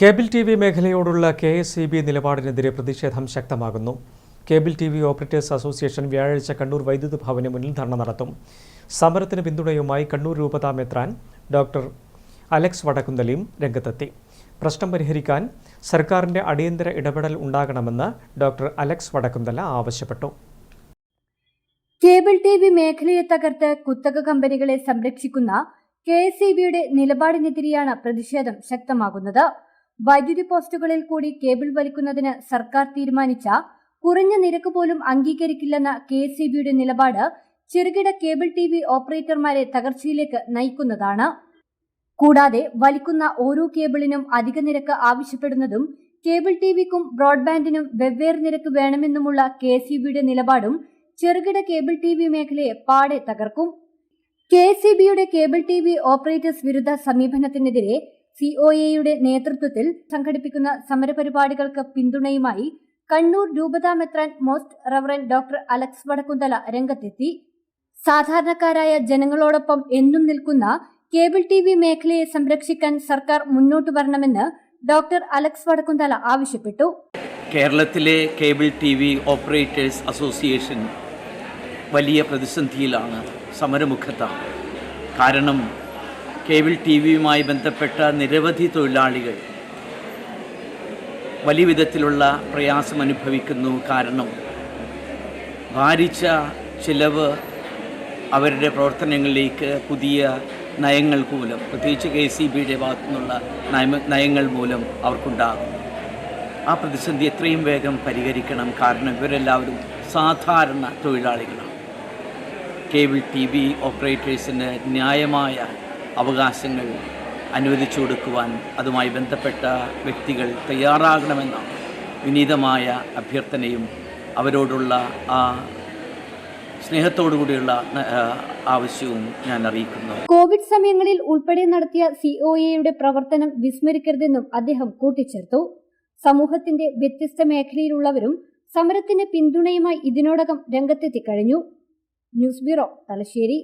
Cable T V മേഖലയോടുള്ള K S E B നിലപാടിനെതിരെ പ്രതിഷേധം ശക്തമാകുന്നു. Cable T V operators association വ്യാഴാഴ്ച കണ്ണൂർ വൈദ്യുത ഭവന് മുന്നിൽ ധർണ നടത്തും. സമരത്തിന് പിന്തുണയുമായി കണ്ണൂർ രൂപതാ മെത്രാൻ ഡോക്ടർ അലക്സ് വടക്കുന്തലിയും രംഗത്തെത്തി. പ്രശ്നം പരിഹരിക്കാൻ സർക്കാരിന്റെ അടിയന്തര ഇടപെടൽ ഉണ്ടാകണമെന്ന് ഡോക്ടർ അലക്സ് വടക്കുന്തല ആവശ്യപ്പെട്ടു. കേബിൾ ടി വി മേഖലയെ തകർത്ത് കുത്തക കമ്പനികളെ സംരക്ഷിക്കുന്ന കെ എസ് ഇ ബിയുടെ നിലപാടിനെതിരെയാണ് പ്രതിഷേധം ശക്തമാകുന്നത്. വൈദ്യുതി പോസ്റ്റുകളിൽ കൂടി കേബിൾ വലിക്കുന്നതിന് സർക്കാർ തീരുമാനിച്ച കുറഞ്ഞ നിരക്ക് പോലും അംഗീകരിക്കില്ലെന്ന കെ എസ് സി ബിയുടെ നിലപാട് ചെറുകിട കേബിൾ ടി വി ഓപ്പറേറ്റർമാരെ തകർച്ചയിലേക്ക് നയിക്കുന്നതാണ്. കൂടാതെ വലിക്കുന്ന ഓരോ കേബിളിനും അധിക നിരക്ക് ആവശ്യപ്പെടുന്നതും കേബിൾ ടി വിക്കും ബ്രോഡ്ബാൻഡിനും വെവ്വേറെ നിരക്ക് വേണമെന്നുമുള്ള കെ എസ് സി ബിയുടെ നിലപാടും ചെറുകിട കേബിൾ ടി വി മേഖലയെ പാടെ തകർക്കും. കെ എസ് സി ബിയുടെ കേബിൾ ടി വി ഓപ്പറേറ്റേഴ്സ് വിരുദ്ധ സമീപനത്തിനെതിരെ സി ഒ എയുടെ നേതൃത്വത്തിൽ സംഘടിപ്പിക്കുന്ന സമരപരിപാടികൾക്ക് പിന്തുണയുമായി കണ്ണൂർ രൂപതാ മെത്രാൻ most reverend doctor Alex Vadakkumthala രംഗത്തെത്തി. സാധാരണക്കാരായ ജനങ്ങളോടൊപ്പം എന്നും നിൽക്കുന്ന കേബിൾ ടി വി മേഖലയെ സംരക്ഷിക്കാൻ സർക്കാർ മുന്നോട്ട് വരണമെന്ന് ഡോക്ടർ അലക്സ് വടക്കുന്തല ആവശ്യപ്പെട്ടു. കേരളത്തിലെ cable T V operators association വലിയ പ്രതിസന്ധിയിലാണ് സമരമുഖത്താണ് കാരണം കേബിൾ ടി വിയുമായി ബന്ധപ്പെട്ട നിരവധി തൊഴിലാളികൾ വലിയ വിധത്തിലുള്ള പ്രയാസം അനുഭവിക്കുന്നു. കാരണം ഭാരിച്ച ചിലവ് അവരുടെ പ്രവർത്തനങ്ങളിലേക്ക് പുതിയ നയങ്ങൾ മൂലം പ്രത്യേകിച്ച് കെ സി ബിയുടെ ഭാഗത്തു നിന്നുള്ള നയമ നയങ്ങൾ മൂലം അവർക്കുണ്ടാകും. ആ പ്രതിസന്ധി എത്രയും വേഗം പരിഹരിക്കണം. കാരണം ഇവരെല്ലാവരും സാധാരണ തൊഴിലാളികളാണ്. കേബിൾ ടി വി ഓപ്പറേറ്റേഴ്സിന് ന്യായമായ അവകാശങ്ങൾ അനുവദിച്ചു കൊടുക്കുവാൻ അതുമായി ബന്ധപ്പെട്ട വ്യക്തികൾ തയ്യാറാകണമെന്ന വിനീതമായ അഭ്യർത്ഥനയും അവരോടുള്ള ആ സ്നേഹത്തോടുകൂടിയുള്ള ആവശ്യവും ഞാൻ അറിയിക്കുന്നു. കോവിഡ് സമയങ്ങളിൽ ഉൾപ്പെടെ നടത്തിയ സി ഒ എയുടെ പ്രവർത്തനം വിസ്മരിക്കരുതെന്നും അദ്ദേഹം കൂട്ടിച്ചേർത്തു. സമൂഹത്തിന്റെ വ്യത്യസ്ത മേഖലയിലുള്ളവരും സമരത്തിന് പിന്തുണയുമായി ഇതിനോടകം രംഗത്തെത്തി കഴിഞ്ഞു ന്യൂസ് ബ്യൂറോ തലശ്ശേരി.